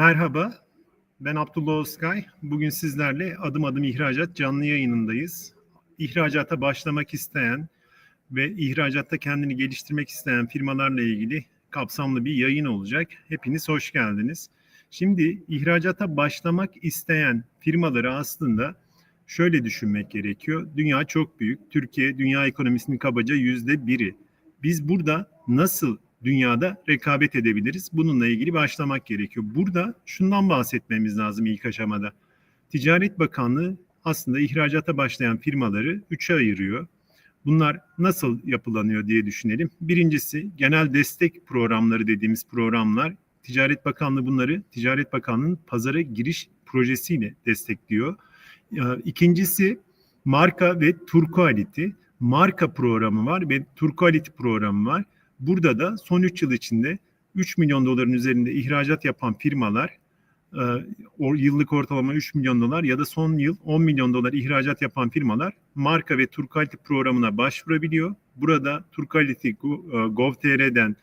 Merhaba, ben Abdullah Özkay. Bugün sizlerle Adım Adım İhracat canlı yayınındayız. İhracata başlamak isteyen ve ihracatta kendini geliştirmek isteyen firmalarla ilgili kapsamlı bir yayın olacak. Hepiniz hoş geldiniz. Şimdi ihracata başlamak isteyen firmaları aslında şöyle düşünmek gerekiyor. Dünya çok büyük. Türkiye dünya ekonomisinin kabaca yüzde biri. Biz burada nasıl dünyada rekabet edebiliriz? Bununla ilgili başlamak gerekiyor. Burada şundan bahsetmemiz lazım ilk aşamada. Ticaret Bakanlığı aslında ihracata başlayan firmaları üçe ayırıyor. Bunlar nasıl yapılanıyor diye düşünelim. Birincisi genel destek programları dediğimiz programlar. Ticaret Bakanlığı bunları Ticaret Bakanlığı'nın pazara giriş projesiyle destekliyor. Ee, İkincisi marka ve tur. Marka programı var ve tur programı var. Burada da son 3 yıl içinde 3 milyon doların üzerinde ihracat yapan firmalar e, yıllık ortalama 3 milyon dolar ya da son yıl 10 milyon dolar ihracat yapan firmalar marka ve Turkality programına başvurabiliyor. Burada Turkality e, Gov.tr'den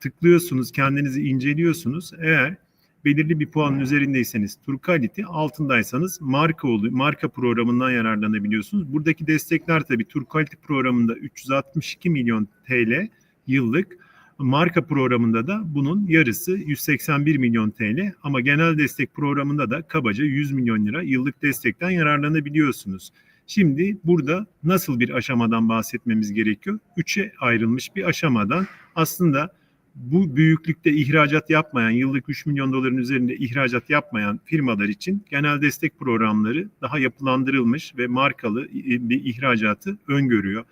tıklıyorsunuz, kendinizi inceliyorsunuz. Eğer belirli bir puanın üzerindeyseniz Turkality, altındaysanız marka oluyor. Marka programından yararlanabiliyorsunuz. Buradaki destekler tabii Turkality programında 362 milyon TL yıllık. Marka programında da bunun yarısı 181 milyon TL ama genel destek programında da kabaca 100 milyon lira yıllık destekten yararlanabiliyorsunuz. Şimdi burada nasıl bir aşamadan bahsetmemiz gerekiyor? Üçe ayrılmış bir aşamadan aslında bu büyüklükte ihracat yapmayan, yıllık 3 milyon doların üzerinde ihracat yapmayan firmalar için genel destek programları daha yapılandırılmış ve markalı bir ihracatı öngörüyor.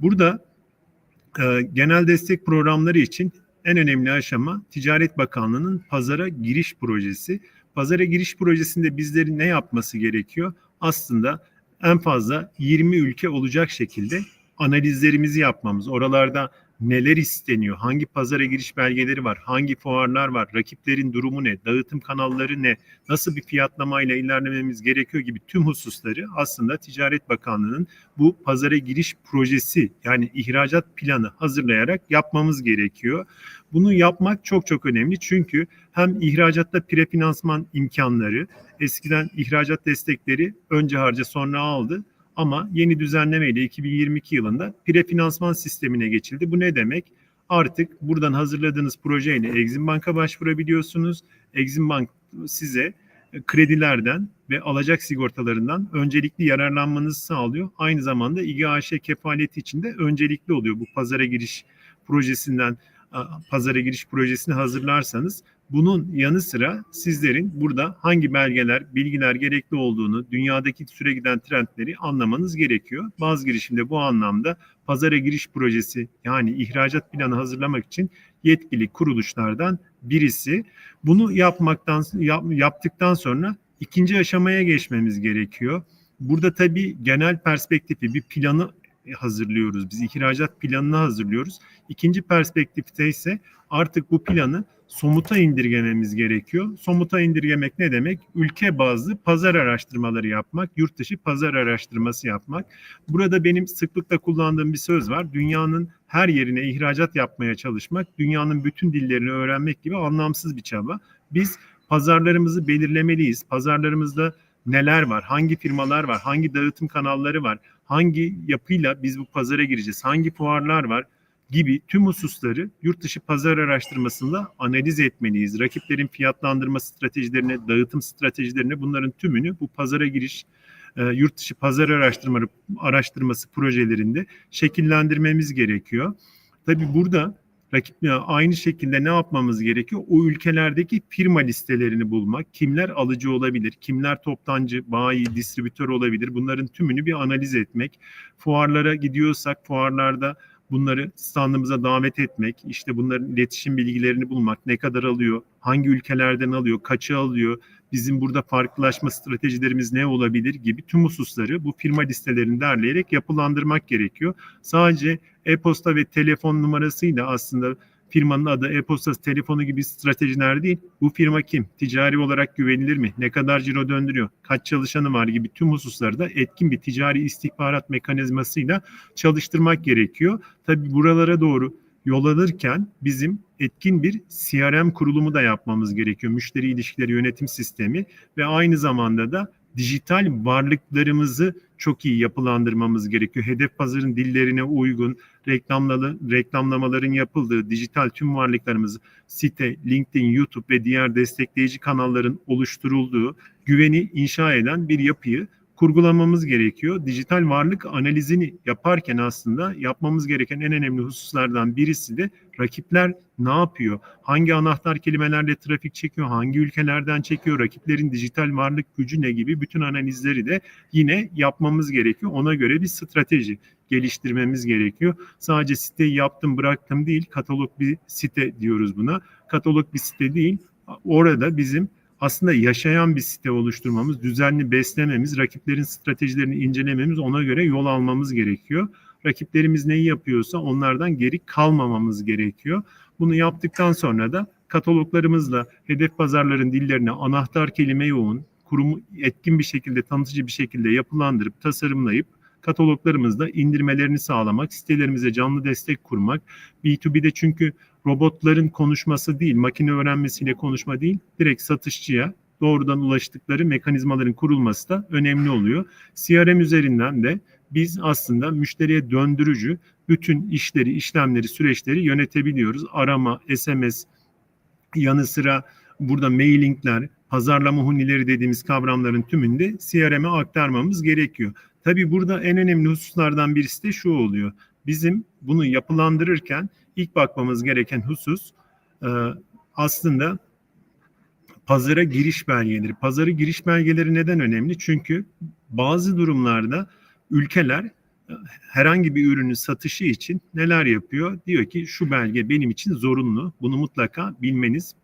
Burada e, genel destek programları için en önemli aşama Ticaret Bakanlığı'nın pazara giriş projesi. Pazara giriş projesinde bizlerin ne yapması gerekiyor? Aslında en fazla 20 ülke olacak şekilde analizlerimizi yapmamız. Oralarda neler isteniyor, hangi pazara giriş belgeleri var, hangi fuarlar var, rakiplerin durumu ne, dağıtım kanalları ne, nasıl bir fiyatlamayla ilerlememiz gerekiyor gibi tüm hususları aslında Ticaret Bakanlığı'nın bu pazara giriş projesi yani ihracat planı hazırlayarak yapmamız gerekiyor. Bunu yapmak çok çok önemli çünkü hem ihracatta prefinansman imkanları, eskiden ihracat destekleri önce harca sonra aldı ama yeni düzenlemeyle 2022 yılında prefinansman sistemine geçildi. Bu ne demek? Artık buradan hazırladığınız projeyle Exim Bank'a başvurabiliyorsunuz. Exim Bank size kredilerden ve alacak sigortalarından öncelikli yararlanmanızı sağlıyor. Aynı zamanda İGAŞ kefaleti için de öncelikli oluyor. Bu pazara giriş projesinden pazara giriş projesini hazırlarsanız bunun yanı sıra sizlerin burada hangi belgeler, bilgiler gerekli olduğunu, dünyadaki süre giden trendleri anlamanız gerekiyor. Bazı girişimde bu anlamda pazara giriş projesi yani ihracat planı hazırlamak için yetkili kuruluşlardan birisi. Bunu yapmaktan yap, yaptıktan sonra ikinci aşamaya geçmemiz gerekiyor. Burada tabii genel perspektifi bir planı hazırlıyoruz. Biz ihracat planını hazırlıyoruz. İkinci perspektifte ise artık bu planı somuta indirgememiz gerekiyor. Somuta indirgemek ne demek? Ülke bazlı pazar araştırmaları yapmak, yurt dışı pazar araştırması yapmak. Burada benim sıklıkla kullandığım bir söz var. Dünyanın her yerine ihracat yapmaya çalışmak, dünyanın bütün dillerini öğrenmek gibi anlamsız bir çaba. Biz pazarlarımızı belirlemeliyiz. Pazarlarımızda neler var, hangi firmalar var, hangi dağıtım kanalları var, hangi yapıyla biz bu pazara gireceğiz, hangi fuarlar var gibi tüm hususları yurt dışı pazar araştırmasında analiz etmeliyiz. Rakiplerin fiyatlandırma stratejilerine, dağıtım stratejilerine bunların tümünü bu pazara giriş, e, yurt dışı pazar araştırma, araştırması projelerinde şekillendirmemiz gerekiyor. Tabii burada rakip aynı şekilde ne yapmamız gerekiyor? O ülkelerdeki firma listelerini bulmak. Kimler alıcı olabilir? Kimler toptancı, bayi, distribütör olabilir? Bunların tümünü bir analiz etmek. Fuarlara gidiyorsak fuarlarda bunları standımıza davet etmek, işte bunların iletişim bilgilerini bulmak, ne kadar alıyor, hangi ülkelerden alıyor, kaçı alıyor, bizim burada farklılaşma stratejilerimiz ne olabilir gibi tüm hususları bu firma listelerini derleyerek yapılandırmak gerekiyor. Sadece e-posta ve telefon numarasıyla aslında firmanın adı, e-postası, telefonu gibi stratejiler değil. Bu firma kim? Ticari olarak güvenilir mi? Ne kadar ciro döndürüyor? Kaç çalışanı var gibi tüm hususları da etkin bir ticari istihbarat mekanizmasıyla çalıştırmak gerekiyor. Tabii buralara doğru yol alırken bizim etkin bir CRM kurulumu da yapmamız gerekiyor. Müşteri ilişkileri yönetim sistemi ve aynı zamanda da dijital varlıklarımızı çok iyi yapılandırmamız gerekiyor. Hedef pazarın dillerine uygun reklamlalı, reklamlamaların yapıldığı dijital tüm varlıklarımızı site, LinkedIn, YouTube ve diğer destekleyici kanalların oluşturulduğu güveni inşa eden bir yapıyı kurgulamamız gerekiyor. Dijital varlık analizini yaparken aslında yapmamız gereken en önemli hususlardan birisi de rakipler ne yapıyor? Hangi anahtar kelimelerle trafik çekiyor? Hangi ülkelerden çekiyor? Rakiplerin dijital varlık gücü ne gibi bütün analizleri de yine yapmamız gerekiyor. Ona göre bir strateji geliştirmemiz gerekiyor. Sadece siteyi yaptım bıraktım değil, katalog bir site diyoruz buna. Katalog bir site değil. Orada bizim aslında yaşayan bir site oluşturmamız, düzenli beslememiz, rakiplerin stratejilerini incelememiz, ona göre yol almamız gerekiyor. Rakiplerimiz neyi yapıyorsa onlardan geri kalmamamız gerekiyor. Bunu yaptıktan sonra da kataloglarımızla hedef pazarların dillerine anahtar kelime yoğun, kurumu etkin bir şekilde, tanıtıcı bir şekilde yapılandırıp, tasarımlayıp kataloglarımızda indirmelerini sağlamak, sitelerimize canlı destek kurmak. B2B'de çünkü robotların konuşması değil, makine öğrenmesiyle konuşma değil, direkt satışçıya doğrudan ulaştıkları mekanizmaların kurulması da önemli oluyor. CRM üzerinden de biz aslında müşteriye döndürücü bütün işleri, işlemleri, süreçleri yönetebiliyoruz. Arama, SMS, yanı sıra burada mailingler, pazarlama hunileri dediğimiz kavramların tümünde CRM'e aktarmamız gerekiyor. Tabii burada en önemli hususlardan birisi de şu oluyor. Bizim bunu yapılandırırken ilk bakmamız gereken husus e, aslında pazara giriş belgeleri. Pazarı giriş belgeleri neden önemli? Çünkü bazı durumlarda ülkeler e, herhangi bir ürünün satışı için neler yapıyor? Diyor ki şu belge benim için zorunlu. Bunu mutlaka bilmeniz,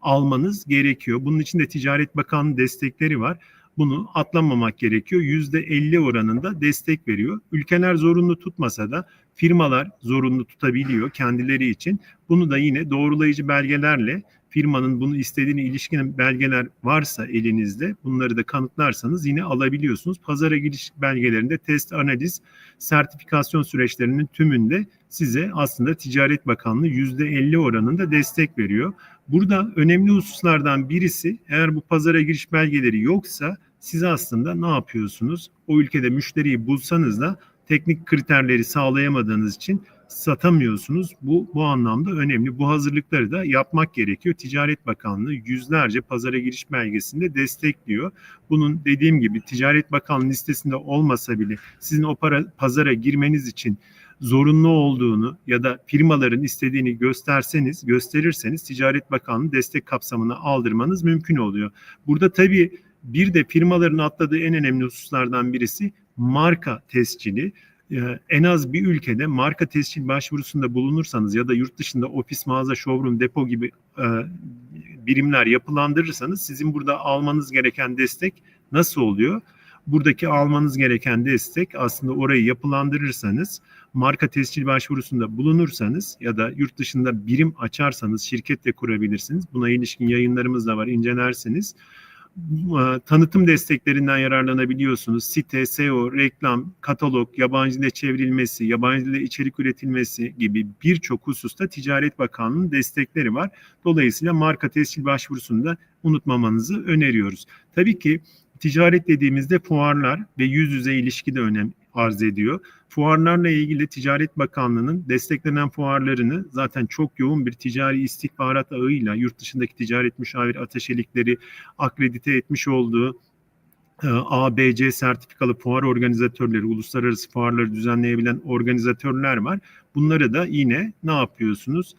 almanız gerekiyor. Bunun için de Ticaret Bakanlığı destekleri var. Bunu atlamamak gerekiyor. %50 oranında destek veriyor. Ülkeler zorunlu tutmasa da firmalar zorunlu tutabiliyor kendileri için. Bunu da yine doğrulayıcı belgelerle firmanın bunu istediğine ilişkin belgeler varsa elinizde bunları da kanıtlarsanız yine alabiliyorsunuz. Pazara giriş belgelerinde test, analiz, sertifikasyon süreçlerinin tümünde size aslında Ticaret Bakanlığı %50 oranında destek veriyor. Burada önemli hususlardan birisi eğer bu pazara giriş belgeleri yoksa siz aslında ne yapıyorsunuz? O ülkede müşteriyi bulsanız da teknik kriterleri sağlayamadığınız için satamıyorsunuz. Bu bu anlamda önemli. Bu hazırlıkları da yapmak gerekiyor. Ticaret Bakanlığı yüzlerce pazara giriş belgesinde destekliyor. Bunun dediğim gibi Ticaret Bakanlığı listesinde olmasa bile sizin o para, pazara girmeniz için zorunlu olduğunu ya da firmaların istediğini gösterseniz, gösterirseniz Ticaret Bakanlığı destek kapsamına aldırmanız mümkün oluyor. Burada tabii bir de firmaların atladığı en önemli hususlardan birisi marka tescili. Ee, en az bir ülkede marka tescil başvurusunda bulunursanız ya da yurt dışında ofis, mağaza, showroom, depo gibi e, birimler yapılandırırsanız sizin burada almanız gereken destek nasıl oluyor? Buradaki almanız gereken destek aslında orayı yapılandırırsanız, marka tescil başvurusunda bulunursanız ya da yurt dışında birim açarsanız şirket de kurabilirsiniz. Buna ilişkin yayınlarımız da var, incelersiniz tanıtım desteklerinden yararlanabiliyorsunuz. Site, SEO, reklam, katalog, yabancı dile çevrilmesi, yabancı dile içerik üretilmesi gibi birçok hususta Ticaret Bakanlığı'nın destekleri var. Dolayısıyla marka tescil başvurusunu da unutmamanızı öneriyoruz. Tabii ki ticaret dediğimizde fuarlar ve yüz yüze ilişki de önem arz ediyor. Fuarlarla ilgili Ticaret Bakanlığı'nın desteklenen fuarlarını zaten çok yoğun bir ticari istihbarat ağıyla yurt dışındaki ticaret müşavir ateşelikleri akredite etmiş olduğu e, ABC sertifikalı fuar organizatörleri, uluslararası fuarları düzenleyebilen organizatörler var. Bunları da yine ne yapıyorsunuz?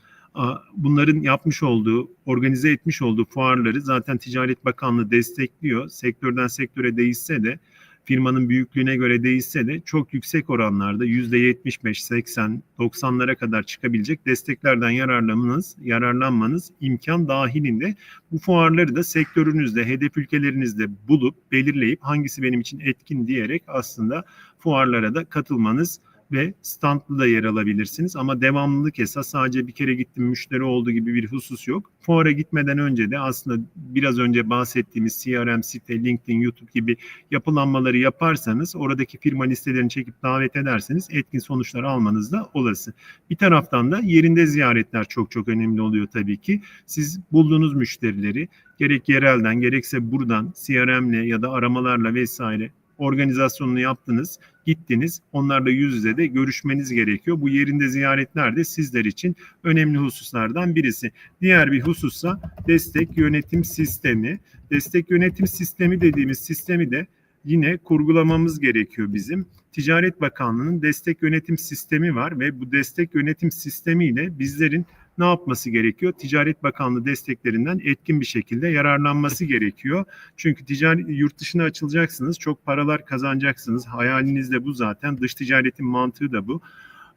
Bunların yapmış olduğu, organize etmiş olduğu fuarları zaten Ticaret Bakanlığı destekliyor. Sektörden sektöre değişse de firmanın büyüklüğüne göre değişse de çok yüksek oranlarda %75, 80, 90'lara kadar çıkabilecek desteklerden yararlanmanız, yararlanmanız imkan dahilinde. Bu fuarları da sektörünüzde, hedef ülkelerinizde bulup belirleyip hangisi benim için etkin diyerek aslında fuarlara da katılmanız ve standlı da yer alabilirsiniz. Ama devamlılık esas sadece bir kere gittim müşteri oldu gibi bir husus yok. Fuara gitmeden önce de aslında biraz önce bahsettiğimiz CRM site, LinkedIn, YouTube gibi yapılanmaları yaparsanız oradaki firma listelerini çekip davet ederseniz etkin sonuçlar almanız da olası. Bir taraftan da yerinde ziyaretler çok çok önemli oluyor tabii ki. Siz bulduğunuz müşterileri gerek yerelden gerekse buradan CRM'le ya da aramalarla vesaire organizasyonunu yaptınız, gittiniz. Onlarla yüz yüze de görüşmeniz gerekiyor. Bu yerinde ziyaretler de sizler için önemli hususlardan birisi. Diğer bir husussa destek yönetim sistemi. Destek yönetim sistemi dediğimiz sistemi de yine kurgulamamız gerekiyor bizim. Ticaret Bakanlığı'nın destek yönetim sistemi var ve bu destek yönetim sistemiyle bizlerin ne yapması gerekiyor? Ticaret Bakanlığı desteklerinden etkin bir şekilde yararlanması gerekiyor. Çünkü ticari yurt dışına açılacaksınız, çok paralar kazanacaksınız. Hayaliniz de bu zaten. Dış ticaretin mantığı da bu.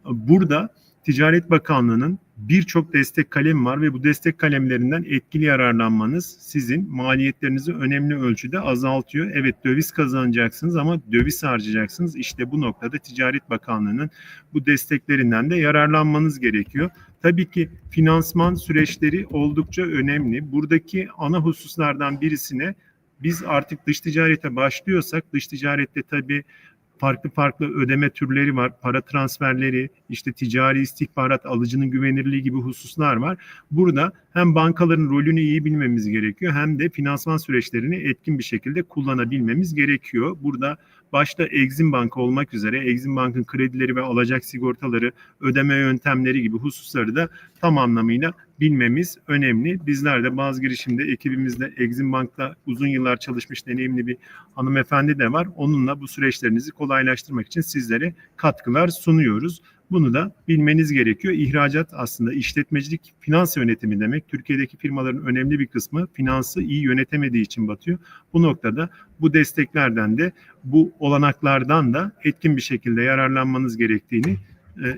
Burada Ticaret Bakanlığı'nın birçok destek kalemi var ve bu destek kalemlerinden etkili yararlanmanız sizin maliyetlerinizi önemli ölçüde azaltıyor. Evet döviz kazanacaksınız ama döviz harcayacaksınız. İşte bu noktada Ticaret Bakanlığı'nın bu desteklerinden de yararlanmanız gerekiyor. Tabii ki finansman süreçleri oldukça önemli. Buradaki ana hususlardan birisine biz artık dış ticarete başlıyorsak dış ticarette tabii farklı farklı ödeme türleri var. Para transferleri, işte ticari istihbarat, alıcının güvenirliği gibi hususlar var. Burada hem bankaların rolünü iyi bilmemiz gerekiyor hem de finansman süreçlerini etkin bir şekilde kullanabilmemiz gerekiyor. Burada başta Exim Bank olmak üzere Exim Bank'ın kredileri ve alacak sigortaları, ödeme yöntemleri gibi hususları da tam anlamıyla bilmemiz önemli. Bizler de bazı girişimde ekibimizde Exim Bank'ta uzun yıllar çalışmış deneyimli bir hanımefendi de var. Onunla bu süreçlerinizi kolaylaştırmak için sizlere katkılar sunuyoruz. Bunu da bilmeniz gerekiyor. İhracat aslında işletmecilik finans yönetimi demek. Türkiye'deki firmaların önemli bir kısmı finansı iyi yönetemediği için batıyor. Bu noktada bu desteklerden de bu olanaklardan da etkin bir şekilde yararlanmanız gerektiğini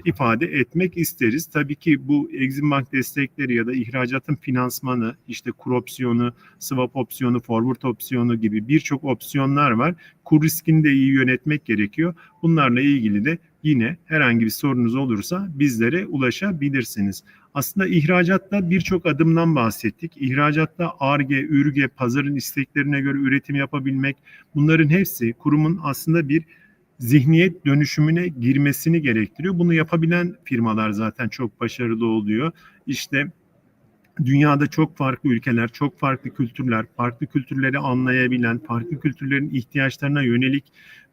ifade etmek isteriz. Tabii ki bu Exim Bank destekleri ya da ihracatın finansmanı, işte kur opsiyonu, swap opsiyonu, forward opsiyonu gibi birçok opsiyonlar var. Kur riskini de iyi yönetmek gerekiyor. Bunlarla ilgili de yine herhangi bir sorunuz olursa bizlere ulaşabilirsiniz. Aslında ihracatta birçok adımdan bahsettik. İhracatta ARGE, ÜRGE, pazarın isteklerine göre üretim yapabilmek bunların hepsi kurumun aslında bir zihniyet dönüşümüne girmesini gerektiriyor. Bunu yapabilen firmalar zaten çok başarılı oluyor. İşte dünyada çok farklı ülkeler, çok farklı kültürler, farklı kültürleri anlayabilen, farklı kültürlerin ihtiyaçlarına yönelik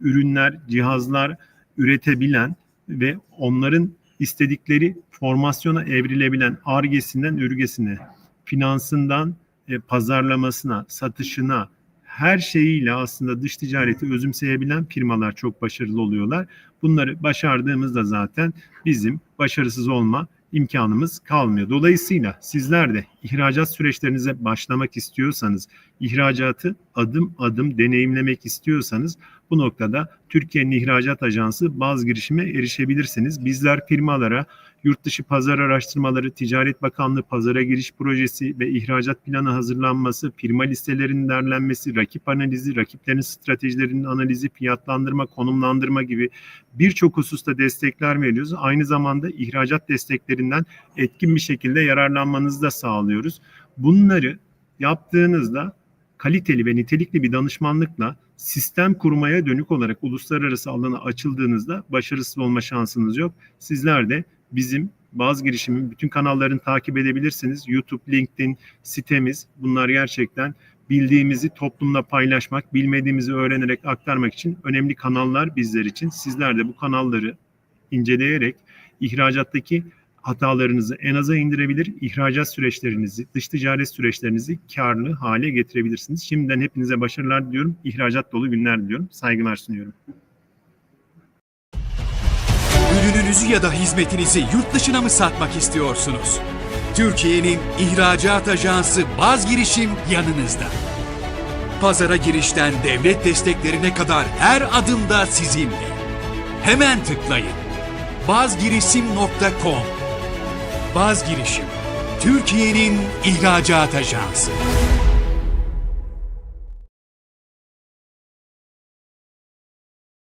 ürünler, cihazlar üretebilen ve onların istedikleri formasyona evrilebilen argesinden ürgesine, finansından e, pazarlamasına, satışına, her şeyiyle aslında dış ticareti özümseyebilen firmalar çok başarılı oluyorlar. Bunları başardığımızda zaten bizim başarısız olma imkanımız kalmıyor. Dolayısıyla sizler de ihracat süreçlerinize başlamak istiyorsanız, ihracatı adım adım deneyimlemek istiyorsanız bu noktada Türkiye'nin ihracat ajansı bazı girişime erişebilirsiniz. Bizler firmalara yurt dışı pazar araştırmaları, Ticaret Bakanlığı pazara giriş projesi ve ihracat planı hazırlanması, firma listelerinin derlenmesi, rakip analizi, rakiplerin stratejilerinin analizi, fiyatlandırma, konumlandırma gibi birçok hususta destekler veriyoruz. Aynı zamanda ihracat desteklerinden etkin bir şekilde yararlanmanızı da sağlıyoruz. Bunları yaptığınızda kaliteli ve nitelikli bir danışmanlıkla sistem kurmaya dönük olarak uluslararası alana açıldığınızda başarısız olma şansınız yok. Sizler de bizim bazı girişimin bütün kanallarını takip edebilirsiniz. YouTube, LinkedIn, sitemiz bunlar gerçekten bildiğimizi toplumla paylaşmak, bilmediğimizi öğrenerek aktarmak için önemli kanallar bizler için. Sizler de bu kanalları inceleyerek ihracattaki hatalarınızı en aza indirebilir, ihracat süreçlerinizi, dış ticaret süreçlerinizi karlı hale getirebilirsiniz. Şimdiden hepinize başarılar diliyorum. İhracat dolu günler diliyorum. Saygılar sunuyorum. Ürününüzü ya da hizmetinizi yurt dışına mı satmak istiyorsunuz? Türkiye'nin ihracat ajansı Baz Girişim yanınızda. Pazara girişten devlet desteklerine kadar her adımda sizinle. Hemen tıklayın. bazgirişim.com Baz Girişim, Türkiye'nin ihracat ajansı.